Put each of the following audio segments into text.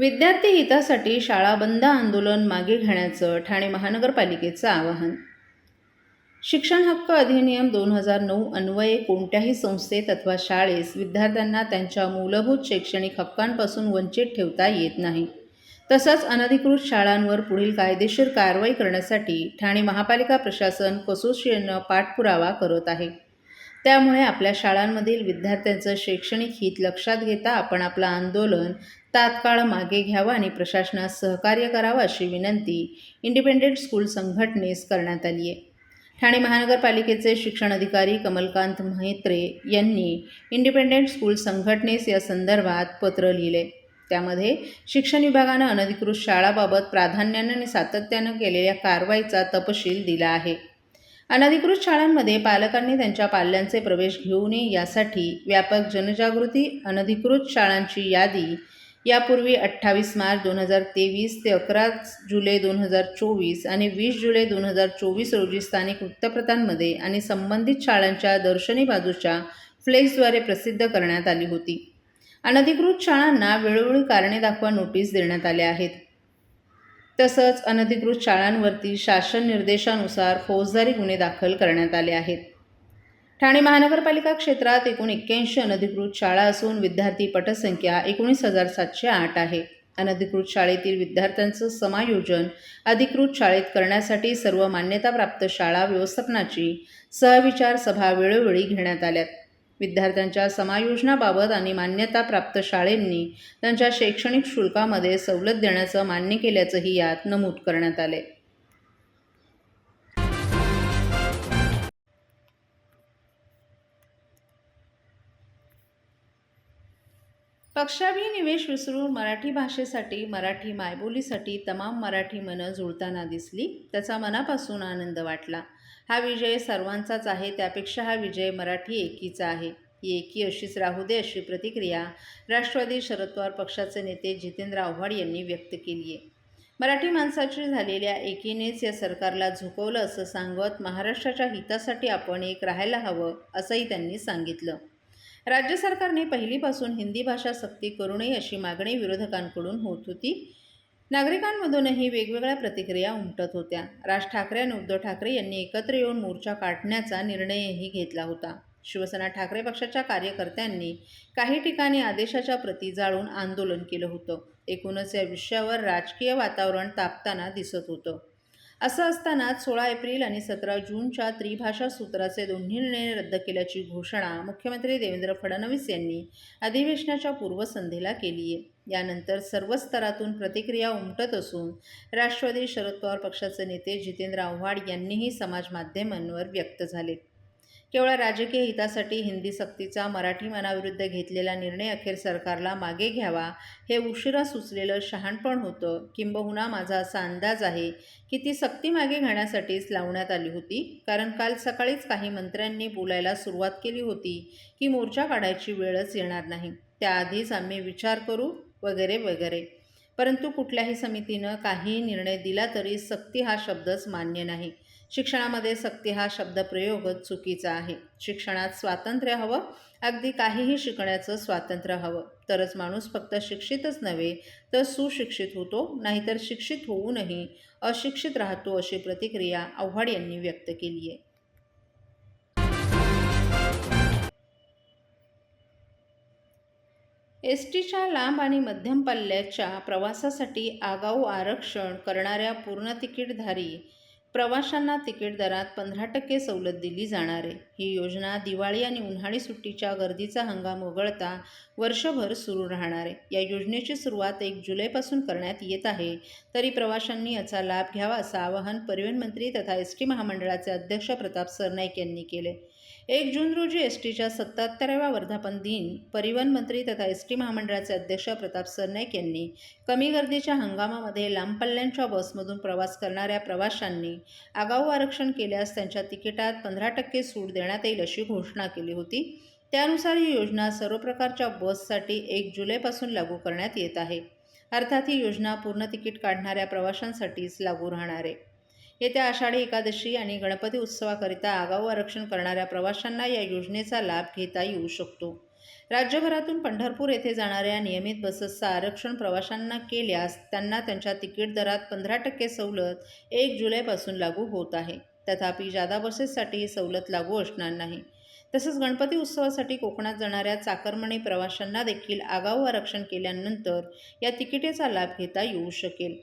विद्यार्थी हितासाठी शाळा बंद आंदोलन मागे घेण्याचं ठाणे महानगरपालिकेचं आवाहन. शिक्षण हक्क अधिनियम दोन हजार नऊ अन्वये कोणत्याही संस्थेत अथवा शाळेस विद्यार्थ्यांना त्यांच्या मूलभूत शैक्षणिक हक्कांपासून वंचित ठेवता येत नाही. तसंच अनधिकृत शाळांवर पुढील कायदेशीर कारवाई करण्यासाठी ठाणे महापालिका प्रशासन कसोशीनं पाठपुरावा करत आहे. त्यामुळे आपल्या शाळांमधील विद्यार्थ्यांचं शैक्षणिक हित लक्षात घेता आपण आपलं आंदोलन तात्काळ मागे घ्यावं आणि प्रशासनास सहकार्य करावं अशी विनंती इंडिपेंडेंट स्कूल संघटनेस करण्यात आली आहे. ठाणे महानगरपालिकेचे शिक्षण अधिकारी कमलकांत म्हेत्रे यांनी इंडिपेंडेंट स्कूल संघटनेस या संदर्भात पत्र लिहिले. त्यामध्ये शिक्षण विभागानं अनधिकृत शाळाबाबत प्राधान्यानं आणि सातत्यानं केलेल्या कारवाईचा तपशील दिला आहे. अनधिकृत शाळांमध्ये पालकांनी त्यांच्या पाल्यांचे प्रवेश घेऊ नये यासाठी व्यापक जनजागृती अनधिकृत शाळांची यादी यापूर्वी अठ्ठावीस मार्च दोन हजार तेवीस ते अकरा जुलै दोन हजार चोवीस आणि वीस जुलै दोन हजार चोवीस रोजी स्थानिक वृत्तपत्रांमध्ये आणि संबंधित शाळांच्या दर्शनी बाजूच्या फ्लेक्सद्वारे प्रसिद्ध करण्यात आली होती. अनधिकृत शाळांना वेळोवेळी कारणे दाखवा नोटीस देण्यात आल्या आहेत. तसंच अनधिकृत शाळांवरती शासन निर्देशानुसार फौजदारी गुन्हे दाखल करण्यात आले आहेत. ठाणे महानगरपालिका क्षेत्रात एकूण एक्क्याऐंशी अनधिकृत शाळा असून विद्यार्थी पटसंख्या एकोणीस हजार सातशे आठ आहे. अनधिकृत शाळेतील विद्यार्थ्यांचं समायोजन अधिकृत शाळेत करण्यासाठी सर्व मान्यताप्राप्त शाळा व्यवस्थापनाची सहविचार सभा वेळोवेळी घेण्यात आल्यात. विद्यार्थ्यांच्या समायोजनाबाबत आणि मान्यताप्राप्त शाळेंनी त्यांच्या शैक्षणिक शुल्कामध्ये सवलत देण्याचं मान्य केल्याचंही यात नमूद करण्यात आले. पक्षाभिनिवेश विसरून मराठी भाषेसाठी मराठी मायबोलीसाठी तमाम मराठी मनं जुळताना दिसली त्याचा मनापासून आनंद वाटला. हा विजय सर्वांचाच आहे त्यापेक्षा हा विजय मराठी एकीचा आहे. ही एकी अशीच राहू दे अशी प्रतिक्रिया राष्ट्रवादी शरद पवार पक्षाचे नेते जितेंद्र आव्हाड यांनी व्यक्त केली आहे मराठी माणसाची झालेल्या एकीनेच या सरकारला झुकवलं असं सांगत महाराष्ट्राच्या हितासाठी आपण एक राहायला हवं असंही त्यांनी सांगितलं. राज्य सरकारने पहिलीपासून हिंदी भाषा सक्ती करू नये अशी मागणी विरोधकांकडून होत होती. नागरिकांमधूनही वेगवेगळ्या प्रतिक्रिया उमटत होत्या. राज ठाकरे आणि उद्धव ठाकरे यांनी एकत्र येऊन मोर्चा काढण्याचा निर्णयही घेतला होता. शिवसेना ठाकरे पक्षाच्या कार्यकर्त्यांनी काही ठिकाणी आदेशाच्या प्रती जाळून आंदोलन केलं होतं. एकूणच या विषयावर राजकीय वातावरण तापताना दिसत होतं. असं असतानाच सोळा एप्रिल आणि सतरा जूनच्या त्रिभाषा सूत्राचे दोन्ही निर्णय रद्द केल्याची घोषणा मुख्यमंत्री देवेंद्र फडणवीस यांनी अधिवेशनाच्या पूर्वसंध्येला केली आहे. यानंतर सर्व स्तरातून प्रतिक्रिया उमटत असून राष्ट्रवादी शरद पवार पक्षाचे नेते जितेंद्र आव्हाड यांनीही समाज माध्यमांवर व्यक्त झाले. केवळ राजकीय हितासाठी हिंदी सक्तीचा मराठी मनाविरुद्ध घेतलेला निर्णय अखेर सरकारला मागे घ्यावा हे उशिरा सुचलेलं शहाणपण होतं. किंबहुना माझा असा अंदाज आहे की ती सक्ती मागे घेण्यासाठीच लावण्यात आली होती. कारण काल सकाळीच काही मंत्र्यांनी बोलायला सुरुवात केली होती की मोर्चा काढायची वेळच येणार नाही. त्याआधीच आम्ही विचार करू वगैरे वगैरे. परंतु कुठल्याही समितीनं काहीही निर्णय दिला तरी सक्ती हा शब्दच मान्य नाही. शिक्षणामध्ये सक्ती हा शब्दप्रयोगच चुकीचा आहे. शिक्षणात स्वातंत्र्य हवं अगदी काहीही शिकण्याचं स्वातंत्र्य हवं. तरच माणूस फक्त शिक्षितच नव्हे तर सुशिक्षित होतो नाहीतर शिक्षित होऊनही अशिक्षित राहतो अशी प्रतिक्रिया आव्हाड यांनी व्यक्त केली आहे. एस टीच्या लांब आणि मध्यम पल्ल्याच्या प्रवासासाठी आगाऊ आरक्षण करणाऱ्या पूर्ण तिकीटधारी प्रवाशांना तिकीट दरात पंधरा टक्के सवलत दिली जाणार आहे. ही योजना दिवाळी आणि उन्हाळी सुट्टीच्या गर्दीचा हंगाम वगळता वर्षभर सुरू राहणार आहे. या योजनेची सुरुवात एक जुलैपासून करण्यात येत आहे. तरी प्रवाशांनी याचा लाभ घ्यावा असं आवाहन परिवहन मंत्री तथा एस टी महामंडळाचे अध्यक्ष प्रताप सरनाईक यांनी केले एक जून रोजी एस टीच्या सत्याहत्तराव्या वर्धापन दिन परिवहन मंत्री तथा एस टी महामंडळाचे अध्यक्ष प्रताप सरनाईक यांनी कमी गर्दीच्या हंगामामध्ये लांब पल्ल्यांच्या बसमधून प्रवास करणाऱ्या प्रवाशांनी आगाऊ आरक्षण केल्यास त्यांच्या तिकिटात पंधरा टक्के सूट देण्यात येईल अशी घोषणा केली होती. त्यानुसार ही योजना सर्व प्रकारच्या बससाठी एक जुलैपासून लागू करण्यात येत आहे. अर्थात ही योजना पूर्ण तिकीट काढणाऱ्या प्रवाशांसाठीच लागू राहणार आहे. येत्या आषाढी एकादशी आणि गणपती उत्सवाकरिता आगाऊ आरक्षण करणाऱ्या प्रवाशांना या योजनेचा लाभ घेता येऊ शकतो. राज्यभरातून पंढरपूर येथे जाणाऱ्या नियमित बसेसचं आरक्षण प्रवाशांना केल्यास त्यांना त्यांच्या तिकीट दरात पंधरा टक्के सवलत एक जुलैपासून लागू होत आहे. तथापि जादा बसेससाठी ही सवलत लागू असणार नाही. तसंच गणपती उत्सवासाठी कोकणात जाणाऱ्या चाकरमणी प्रवाशांना देखील आगाऊ आरक्षण केल्यानंतर या तिकिटेचा लाभ घेता येऊ शकेल.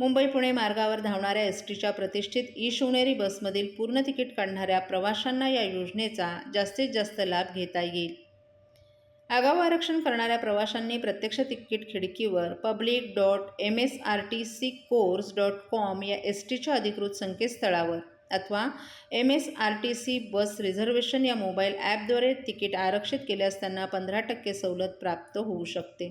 मुंबई पुणे मार्गावर धावणाऱ्या एस टीच्या प्रतिष्ठित ई शिवनेरी बसमधील पूर्ण तिकीट काढणाऱ्या प्रवाशांना या योजनेचा जास्तीत जास्त लाभ घेता येईल. आगाऊ आरक्षण करणाऱ्या प्रवाशांनी प्रत्यक्ष तिकीट खिडकीवर public dot M S R T C course dot com या एस टीच्या अधिकृत संकेतस्थळावर अथवा M S R T C bus reservation या मोबाईल ॲपद्वारे तिकीट आरक्षित केल्यास त्यांना पंधरा टक्के सवलत प्राप्त होऊ शकते.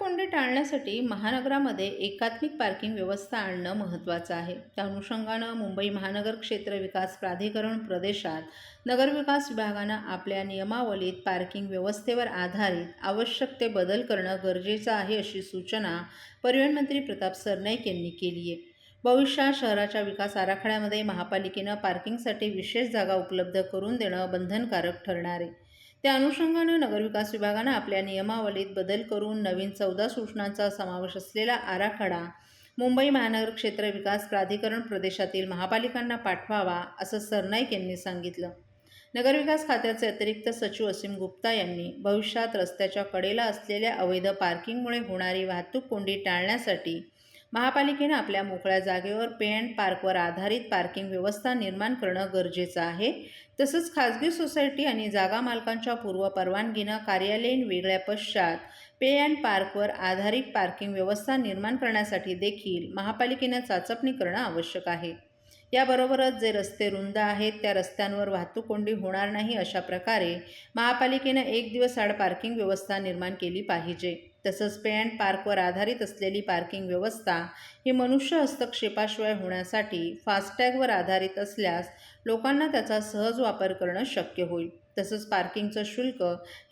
कोंडी टाळण्यासाठी महानगरामध्ये एकात्मिक पार्किंग व्यवस्था आणणं महत्त्वाचं आहे. त्या अनुषंगानं मुंबई महानगर क्षेत्र विकास प्राधिकरण प्रदेशात नगरविकास विभागानं आपल्या नियमावलीत पार्किंग व्यवस्थेवर आधारित आवश्यक ते बदल करणं गरजेचं आहे अशी सूचना परिवहन मंत्री प्रताप सरनाईक यांनी केली आहे. भविष्यात शहराच्या विकास आराखड्यामध्ये महापालिकेनं पार्किंगसाठी विशेष जागा उपलब्ध करून देणं बंधनकारक ठरणार आहे. त्या अनुषंगाने नगरविकास विभागानं आपल्या नियमावलीत बदल करून नवीन चौदा सूचनांचा समावेश असलेला आराखडा मुंबई महानगर क्षेत्र विकास प्राधिकरण प्रदेशातील महापालिकांना पाठवावा असं सरनाईक यांनी सांगितलं. नगरविकास खात्याचे अतिरिक्त सचिव असीम गुप्ता यांनी भविष्यात रस्त्याच्या कडेला असलेल्या अवैध पार्किंगमुळे होणारी वाहतूक कोंडी टाळण्यासाठी महापालिकेनं आपल्या मोकळ्या जागेवर पे अँड पार्कवर आधारित पार्किंग व्यवस्था निर्माण करणं गरजेचं आहे. तसंच खाजगी सोसायटी आणि जागा मालकांच्या पूर्व परवानगीनं कार्यालयीन वेगळ्या पश्चात पे अँड पार्कवर आधारित पार्किंग व्यवस्था निर्माण करण्यासाठी देखील महापालिकेनं चाचपणी करणं आवश्यक आहे. याबरोबरच जे रस्ते रुंद आहेत त्या रस्त्यांवर वाहतूक कोंडी होणार नाही अशा प्रकारे महापालिकेनं एक दिवस आड पार्किंग व्यवस्था निर्माण केली पाहिजे. तसंच पे अँड पार्कवर आधारित असलेली पार्किंग व्यवस्था ही मनुष्य हस्तक्षेपाशिवाय होण्यासाठी फास्टॅगवर आधारित असल्यास लोकांना त्याचा सहज वापर करणं शक्य होईल. तसंच पार्किंगचं शुल्क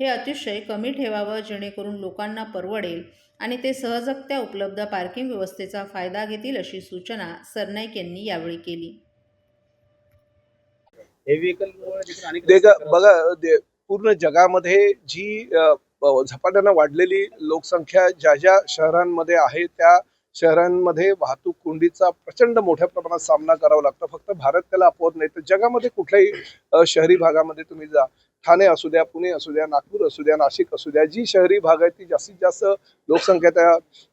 हे अतिशय कमी ठेवावं जेणेकरून लोकांना परवडेल आणि ते सहजगत्या उपलब्ध पार्किंग व्यवस्थेचा फायदा घेतील अशी सूचना सरनाईक यांनी यावेळी केली. हे व्हेकल बघा पूर्ण जगामध्ये जी झपाट्यानं वाढलेली लोकसंख्या ज्या ज्या शहरांमध्ये आहे त्या शहरांमध्ये वाहतूक कोंडीचा प्रचंड मोठ्या प्रमाणात सामना करावा लागतो. फक्त भारत त्याला अपवत नाही तर जगामध्ये कुठल्याही शहरी भागामध्ये तुम्ही जा. ठाणे असू द्या पुणे असू द्या नागपूर असू द्या नाशिक असू द्या जी शहरी भाग आहे ती जास्तीत जास्त लोकसंख्या त्या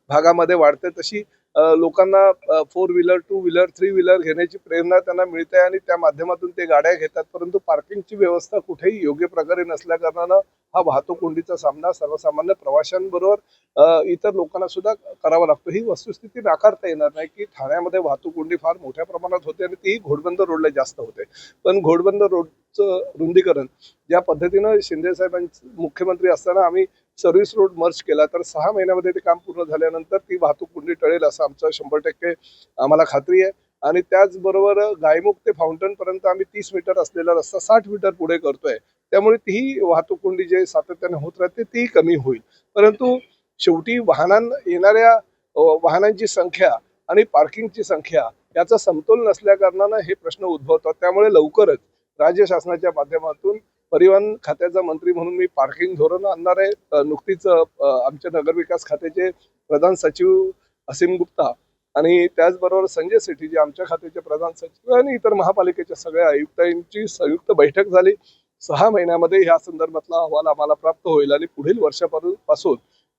भागामध्ये वाढते तशी लोकांना four wheeler two wheeler three wheeler घेण्याची प्रेरणा त्यांना मिळते आणि त्या माध्यमातून ते गाड्या घेतात. परंतु पार्किंगची व्यवस्था कुठेही योग्य प्रकारे नसल्या कारणानं हा वाहतूक कोंडीचा सामना सर्वसामान्य प्रवाशांबरोबर इतर लोकांना सुद्धा करावा लागतो. ही वस्तुस्थिती नाकारता येणार नाही की ठाण्यामध्ये वाहतूक कोंडी फार मोठ्या प्रमाणात होते आणि तीही घोडबंदर रोडला जास्त होते. पण घोडबंदर रोडचं रुंदीकरण ज्या पद्धतीनं शिंदे साहेबांचे मुख्यमंत्री असताना आम्ही सर्व्हिस रोड मर्ज केला. तर सहा महिन्यामध्ये ते काम पूर्ण झाल्यानंतर ती वाहतूक कुंडी टळेल असं आमचं शंभर टक्के आम्हाला खात्री आहे. आणि त्याचबरोबर गायमुख ते फाउंटन पर्यंत आम्ही तीस मीटर असलेला रस्ता साठ मीटर पुढे करतोय. त्यामुळे तीही वाहतूक कोंडी जे सातत्याने होत राहते ती कमी होईल. परंतु शेवटी वाहनां येणाऱ्या वाहनांची संख्या आणि पार्किंगची संख्या याचा समतोल नसल्या कारणानं हे प्रश्न उद्भवतात. त्यामुळे लवकरच राज्य शासनाच्या माध्यमातून परिवहन खात्याचा मंत्री म्हणून मी पार्किंग धोरण आणणार आहे. नुकतीच आमच्या नगरविकास खात्याचे प्रधान सचिव असीम गुप्ता आणि त्याचबरोबर संजय सेठी जे आमच्या खात्याचे प्रधान सचिव आणि इतर महापालिकेच्या सगळ्या आयुक्तांची संयुक्त बैठक झाली. सहा महिन्यामध्ये ह्या संदर्भातला अहवाल आम्हाला प्राप्त होईल आणि पुढील वर्षापासून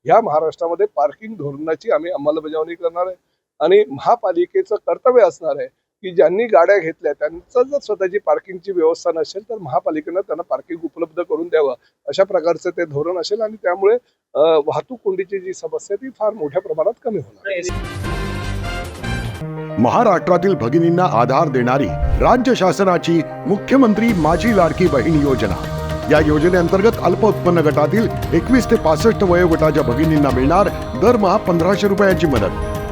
ह्या महाराष्ट्रामध्ये पार्किंग धोरणाची आम्ही अंमलबजावणी करणार आहे. आणि महापालिकेचं कर्तव्य असणार आहे की ज्यांनी गाड्या घेतल्या त्यांचं जर स्वतःची पार्किंगची व्यवस्था नसेल तर महापालिकेनं त्यांना पार्किंग उपलब्ध करून द्यावं. अशा प्रकारचं ते धोरण असेल आणि त्यामुळे वाहतूक कोंडीची जी समस्या ती फार मोठ्या प्रमाणात कमी होणार महाराष्ट्रातील भगिनींना आधार देणारी राज्य शासनाची मुख्यमंत्री माझी लाडकी बहीण योजना. या योजनेअंतर्गत अल्प उत्पन्न गटातील एकवीस ते पासष्ट वयोगटाच्या भगिनींना मिळणार दरमहा पंधराशे रुपयाची मदत.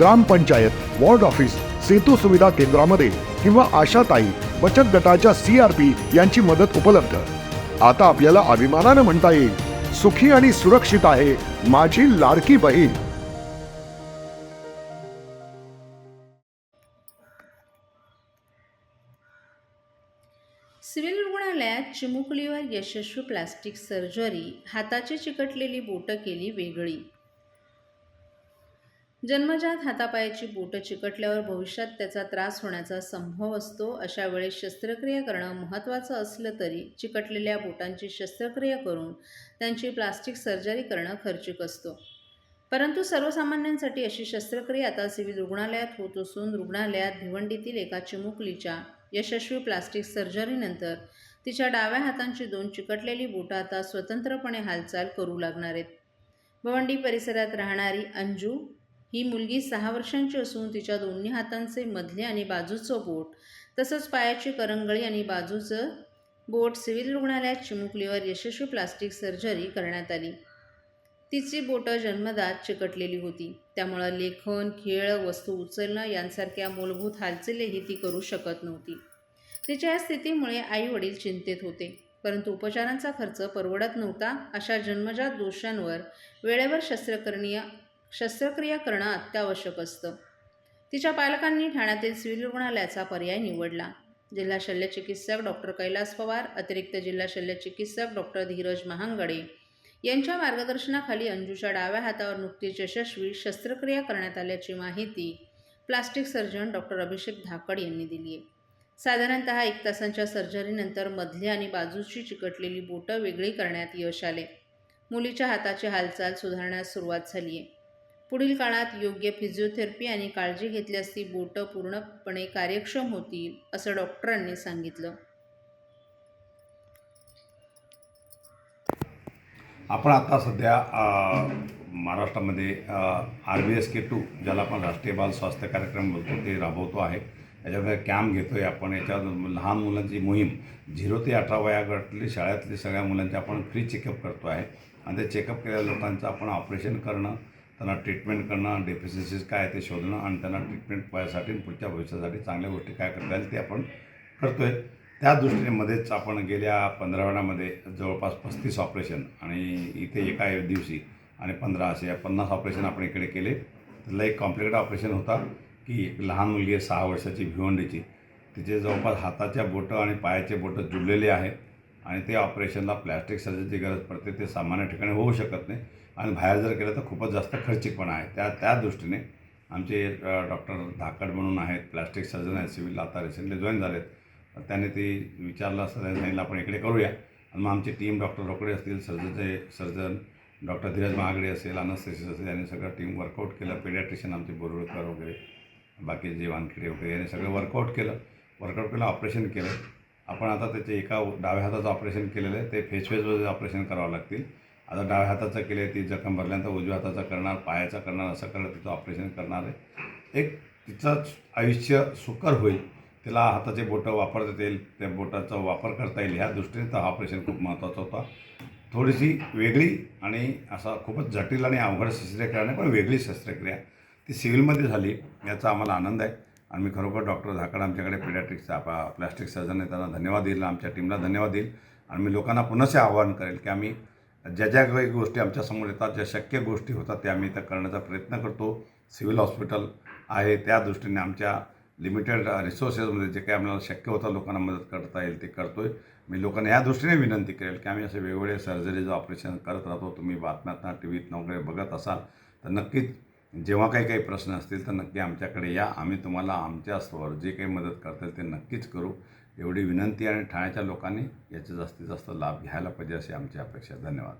ग्रामपंचायत वॉर्ड ऑफिस सेतू सुविधा केंद्रामध्ये किंवा आशाताई बचत गटाच्या सी आर पी यांची मदत उपलब्ध. आता आपल्याला अभिमानानं म्हणता येईल सुखी आणि सुरक्षित आहे माझी लाडकी बहीण. सिव्हिल रुग्णालयात चिमुकलीवर यशस्वी प्लास्टिक सर्जरी हाताची चिकटलेली बोटं केली वेगळी. जन्मजात हातापायाची बोटं चिकटल्यावर भविष्यात त्याचा त्रास होण्याचा संभव असतो. अशा वेळेस शस्त्रक्रिया करणं महत्त्वाचं असलं तरी चिकटलेल्या बोटांची शस्त्रक्रिया करून त्यांची प्लास्टिक सर्जरी करणं खर्चिक असतो. परंतु सर्वसामान्यांसाठी अशी शस्त्रक्रिया आता सिव्हिल रुग्णालयात होत असून रुग्णालयात भिवंडीतील एका चिमुकलीच्या यशस्वी प्लास्टिक सर्जरीनंतर तिच्या डाव्या हातांची दोन चिकटलेली बोटं आता स्वतंत्रपणे हालचाल करू लागणार आहेत. भवंडी परिसरात राहणारी अंजू ही मुलगी सहा वर्षांची असून तिच्या दोन्ही हातांचे मधले आणि बाजूचं बोट तसंच पायाची करंगळी आणि बाजूचं बोट सिव्हिल रुग्णालयात चिमुकलीवर यशस्वी प्लास्टिक सर्जरी करण्यात आली. तिची बोटं जन्मदात चिकटलेली होती. त्यामुळं लेखन खेळ वस्तू उचलणं यांसारख्या मूलभूत हालचालीही ती करू शकत नव्हती. तिच्या या स्थितीमुळे आई वडील चिंतेत होते परंतु उपचारांचा खर्च परवडत नव्हता अशा जन्मजात दोषांवर वेळेवर शस्त्रकरणीय शस्त्रक्रिया करणं अत्यावश्यक असतं. तिच्या पालकांनी ठाण्यातील सिव्हिल रुग्णालयाचा पर्याय निवडला. जिल्हा शल्यचिकित्सक डॉक्टर कैलास पवार अतिरिक्त जिल्हा शल्यचिकित्सक डॉक्टर धीरज महांगडे यांच्या मार्गदर्शनाखाली अंजूच्या डाव्या हातावर नुकतीच यशस्वी शस्त्रक्रिया करण्यात आल्याची माहिती plastic surgeon doctor Abhishek Dhakad यांनी दिली आहे साधारणत एक तासांच्या सर्जरीनंतर मधली आणि बाजूची चिकटलेली बोटं वेगळी करण्यात यश आले. मुलीच्या हाताची हालचाल सुधारण्यास सुरुवात झाली आहे पुढील काळात योग्य फिजिओथेरपी आणि काळजी घेतल्यास ती बोटं पूर्णपणे कार्यक्षम होतील असं डॉक्टरांनी सांगितलं. आपण आता सध्या महाराष्ट्रामध्ये R B S K two ज्याला आपण राष्ट्रीय बाल स्वास्थ्य कार्यक्रम बोलतो ते राबवतो आहे. याच्यामध्ये कॅम्प घेतो आहे आपण याच्यात लहान मुलांची मोहीम झिरो ते अठरा वयागटली शाळेतली सगळ्या मुलांचे आपण फ्री चेकअप करतो आहे. आणि ते चेकअप केलेल्या लोकांचं आपण ऑपरेशन करणं त्यांना ट्रीटमेंट करणं डेफिशियन्सीज काय आहे ते शोधणं आणि त्यांना ट्रीटमेंट पायासाठी आणि पुढच्या भविष्यासाठी चांगल्या गोष्टी काय करता येईल ते आपण करतो आहे त्या दृष्टीनेमध्येच आपण गेल्या पंधरावड्यामध्ये जवळपास पस्तीस ऑपरेशन आणि इथे एका दिवशी आणि पंधरा असे या पन्नास ऑपरेशन आपण इकडे केले. त्याला एक कॉम्प्लिकेट ऑपरेशन होता की एक लहान मुलगी आहे सहा वर्षाची भिवंडीची. तिचे जवळपास हाताच्या बोटं आणि पायाचे बोटं जुळलेले आहेत आणि ते ऑपरेशनला प्लॅस्टिक सर्जरीची गरज पडते. ते सामान्य ठिकाणी होऊ शकत नाही. आणि बाहेर जर केलं तर खूपच जास्त खर्चिकपणा आहे. त्या त्या दृष्टीने आमचे डॉक्टर धाकड म्हणून आहेत प्लॅस्टिक सर्जन आहेत सिव्हिल आता रिसेंटली जॉईन झालेत. तर त्याने ते विचारलं असतं त्यांनी सांगितलं आपण इकडे करूया. आणि मग आमची टीम डॉक्टर रोकडे असतील सर्जनचे सर्जन डॉक्टर धीरज महागडे असेल अनस्थेसिस असेल यांनी सगळं टीम वर्कआउट केलं. पेडियाट्रिशियन आमचे बोरुळकर वगैरे बाकी जे वानखेडे वगैरे यांनी सगळं वर्कआउट केलं. वर्कआउट केलं ऑपरेशन केलं. आपण आता त्याचे एका डाव्या हाताचं ऑपरेशन केलेलं आहे. ते फेस फेसवर ऑपरेशन करावं लागतील. आता डाव्या हाताचं केलं ती जखम भरल्यानंतर उजव्या हाताचा करणार पायाचा करणार असं करणार तिचं ऑपरेशन करणार आहे. एक तिचं आयुष्य सुकर होईल तिला हाताचे बोटं वापरता येईल त्या बोटाचा वापर करता येईल ह्या दृष्टीने तर हा ऑपरेशन खूप महत्त्वाचा होता. थोडीशी वेगळी आणि असा खूपच जटिल आणि अवघड शस्त्रक्रिया नाही पण वेगळी शस्त्रक्रिया. ती सिव्हिलमध्ये झाली याचा आम्हाला आनंद आहे. आणि मी खरोखर डॉक्टर झाकड आमच्याकडे पेडियाट्रिक्सचा आपा प्लॅस्टिक सर्जन आहे त्यांना धन्यवाद देईल आमच्या टीमला धन्यवाद देईल. आणि मी लोकांना पुन्हा आवाहन करेल की आम्ही ज्या ज्या काही गोष्टी आमच्यासमोर येतात ज्या शक्य गोष्टी होतात त्या आम्ही त्या करण्याचा प्रयत्न करतो. सिव्हिल हॉस्पिटल आहे त्या दृष्टीने आमच्या लिमिटेड रिसोर्सेसमध्ये जे काही आम्हाला शक्य होतं लोकांना मदत करता येईल ते करतो आहे मी लोकांना या दृष्टीने विनंती करेल की आम्ही असे वेगवेगळे सर्जरीचं ऑपरेशन करत राहतो. तुम्ही बातम्यातनं टी व्हीतनं वगैरे बघत असाल तर नक्कीच जेव्हा काही काही प्रश्न असतील तर नक्की आमच्याकडे या. आम्ही तुम्हाला आमच्या स्तरावर जे काही मदत करता येईल ते नक्कीच करू. एवढी विनंती आणि ठाण्याच्या लोकांनी याचा जास्तीत जास्त लाभ घ्यायला पाहिजे अशी आमची अपेक्षा धन्यवाद.